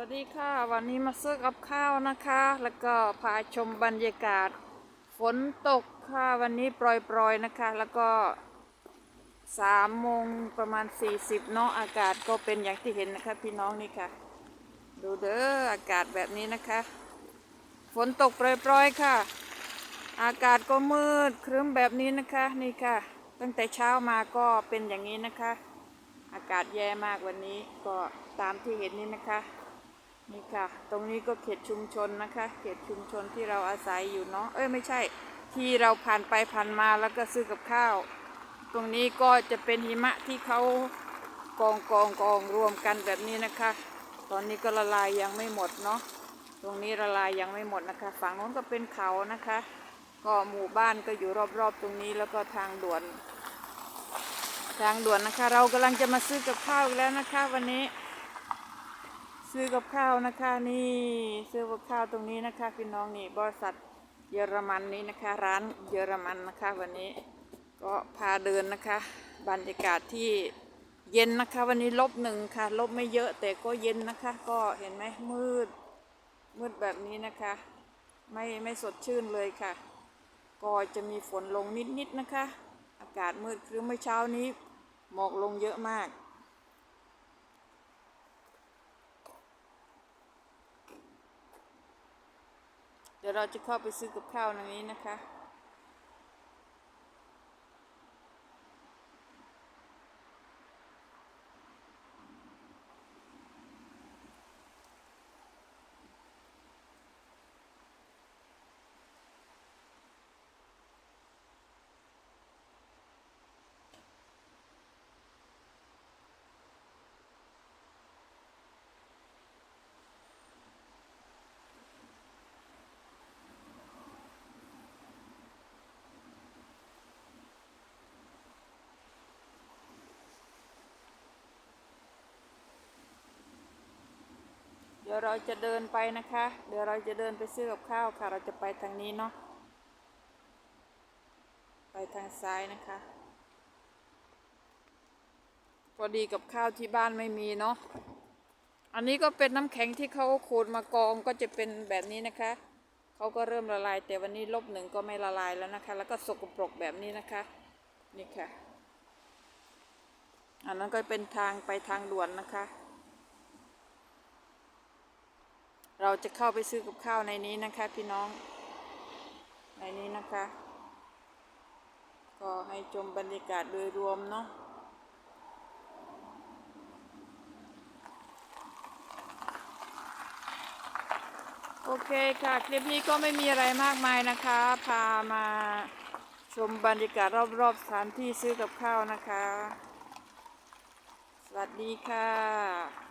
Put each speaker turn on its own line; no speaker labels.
วัสดีค่ะ วันนี้มาซื้อกับข้าวนะคะ แล้วก็พาชมบรรยากาศ ฝนตกค่ะวันนี้ปล่อยๆนะคะ แล้วก็สามโมงประมาณ 40เนาะอากาศก็เป็นอย่างที่เห็นนะคะ พี่น้องนี่ค่ะ ดูเด้ออากาศแบบนี้นะคะ ฝนตกปล่อยๆค่ะ อากาศก็มืดครึ้มแบบนี้นะคะนี่ค่ะ ตั้งแต่เช้ามาก็เป็นอย่างนี้นะคะ อากาศแย่มากวันนี้ก็ตามที่เห็นนี่นะคะ นี่ค่ะ ตรงนี้ก็เขตชุมชนนะคะ เขตชุมชนที่เราอาศัยอยู่เนาะ เอ้ยไม่ใช่ ที่เราผ่านไปผ่านมาแล้วก็ซื้อกับข้าว ตรงนี้ก็จะเป็นหิมะที่เขากองกองกองรวมกันแบบนี้นะคะ ตอนนี้ก็ละลายยังไม่หมดเนาะ ตรงนี้ละลายยังไม่หมดนะคะ ฝั่งโน้นก็เป็นเขานะคะ ก็หมู่บ้านก็อยู่รอบๆ ตรงนี้แล้วก็ทางด่วน ทางด่วนนะคะ เรากำลังจะมาซื้อกับข้าวแล้วนะคะ วันนี้ ซื้อกับข้าวนะคะนี่ซื้อกับข้าวตรงนี้นะคะพี่น้องนี่บริษัทเยอรมันนี้นะคะ ร้านเยอรมันนะคะวันนี้ก็พาเดินนะคะ บรรยากาศที่เย็นนะคะ วันนี้ลบหนึ่งค่ะ ลบไม่เยอะแต่ก็เย็นนะคะ ก็เห็นไหมมืด มืดแบบนี้นะคะ ไม่ไม่สดชื่นเลยค่ะ ก็จะมีฝนลงนิดๆนะคะ อากาศมืดคือเมื่อเช้านี้หมอกลงเยอะมาก ดี๋ยวเราจะเข้าไปซื้อกับข้าวในนี้นะคะ ดี๋ยวเราจะเดินไปนะคะ เดี๋ยวเราจะเดินไปซื้อกับข้าวค่ะ เราจะไปทางนี้เนาะ ไปทางซ้ายนะคะ พอดีกับข้าวที่บ้านไม่มีเนาะ อันนี้ก็เป็นน้ำแข็งที่เขาขูดมากองก็จะเป็นแบบนี้นะคะ เขาก็เริ่มละลาย แต่วันนี้ลบหนึ่งก็ไม่ละลายแล้วนะคะ แล้วก็สกปรกแบบนี้นะคะ นี่ค่ะ อันนั้นก็เป็นทางไปทางด่วนนะคะ เราจะเข้าไปซื้อกับข้าวในนี้นะคะ พี่น้อง ในนี้นะคะ ก็ให้ชมบรรยากาศโดยรวมเนาะโอเคค่ะ คลิปนี้ก็ไม่มีอะไรมากมายนะคะ พามาชมบรรยากาศรอบๆสถานที่ซื้อกับข้าวนะคะ สวัสดีค่ะ